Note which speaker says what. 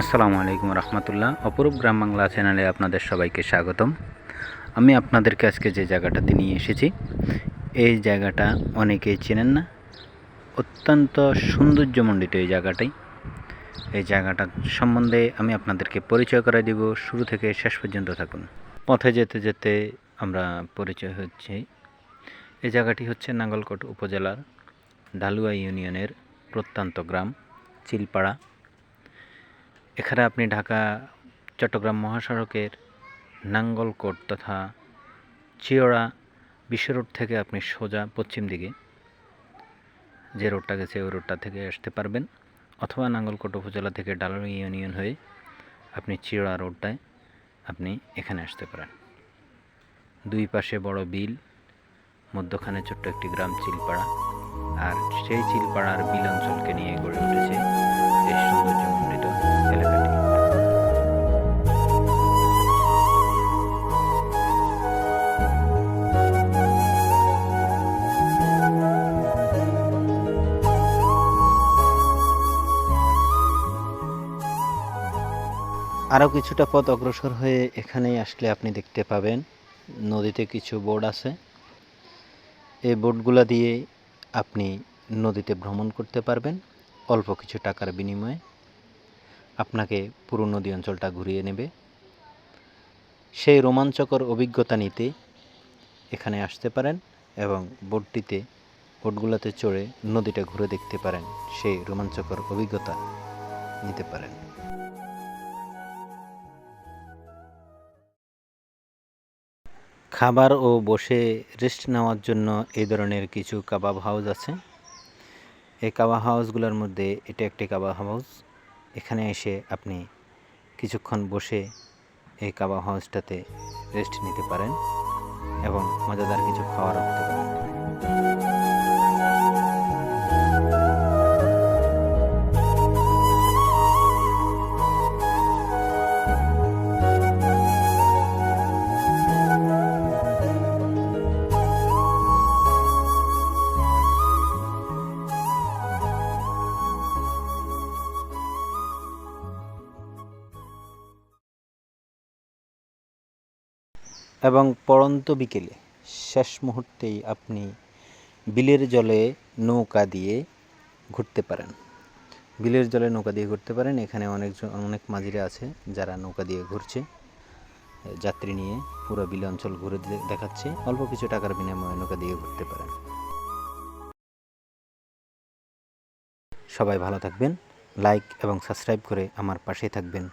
Speaker 1: আসসালামু আলাইকুম রহমতুল্লাহ। অপরূপ গ্রাম বাংলা চ্যানেলে আপনাদের সবাইকে স্বাগতম। আমি আপনাদেরকে আজকে যে জায়গাটাতে নিয়ে এসেছি, এই জায়গাটা অনেকেই চেনেন না। অত্যন্ত সৌন্দর্যমণ্ডিত এই জায়গাটাই। এই জায়গাটা সম্বন্ধে আমি আপনাদেরকে পরিচয় করে দিব। শুরু থেকে শেষ পর্যন্ত থাকুন। পথে যেতে যেতে আমরা পরিচয় হচ্ছি। এই জায়গাটি হচ্ছে নাঙ্গলকোট উপজেলার ঢালুয়া ইউনিয়নের প্রত্যন্ত গ্রাম, চিলপাড়া। এখানে আপনি ঢাকা, চট্টগ্রাম মহাসড়কের নাঙ্গলকোট তথা চিওড়া বিশ্ব রোড থেকে আপনি সোজা পশ্চিম দিকে যে রোডটা গেছে, ওই রোডটা থেকে আসতে পারবেন অথবা নাঙ্গলকোট উপজেলা থেকে ডালার ইউনিয়ন হয়ে আপনি চিওড়া রোডটায় আপনি এখানে আসতে পারেন। দুই পাশে বড় বিল, মধ্যখানে ছোট্ট একটি গ্রাম চিলপাড়া। আর সেই চিলপাড়ার বিল অঞ্চলকে নিয়ে গড়ে উঠেছে এই সৌন্দর্যমণ্ডিত আরও কিছুটা পথ অগ্রসর হয়ে এখানেই আসলে আপনি দেখতে পাবেন। নদীতে কিছু বোর্ড আছে। এই বোটগুলো দিয়ে আপনি নদীতে ভ্রমণ করতে পারবেন অল্প কিছু টাকার বিনিময়ে। আপনাকে পুরো নদী অঞ্চলটা ঘুরিয়ে নেবে। সেই রোমাঞ্চকর অভিজ্ঞতা নিতে এখানে আসতে পারেন এবং বোটটিতে, বোটগুলোতে চড়ে নদীটা ঘুরে দেখতে পারেন। সেই রোমাঞ্চকর অভিজ্ঞতা নিতে পারেন। খাবার ও বসে রেস্ট নেওয়ার জন্য এই ধরনের কিছু কাবাব হাউস আছে। এই কাবাব হাউসগুলোর মধ্যে এটা একটি কাবাব হাউস এখানে এসে আপনি কিছুক্ষণ বসে এই কাবাব হাউসটাতে রেস্ট নিতে পারেন এবং মজাদার কিছু খাওয়ারও হতে পারেন এবং পড়ন্ত বিকেলে শেষ মুহূর্তেই আপনি বিলের জলে নৌকা দিয়ে ঘুরতে পারেন। বিলের জলে নৌকা দিয়ে ঘুরতে পারেন। এখানে অনেকজন অনেক মাঝিরা আছে যারা নৌকা দিয়ে ঘুরছে। যাত্রী নিয়ে পুরো বিল অঞ্চল ঘুরে দেখাচ্ছে। অল্প কিছু টাকার বিনিময়ে নৌকা দিয়ে ঘুরতে পারেন। সবাই ভালো থাকবেন। লাইক এবং সাবস্ক্রাইব করে আমার পাশে থাকবেন।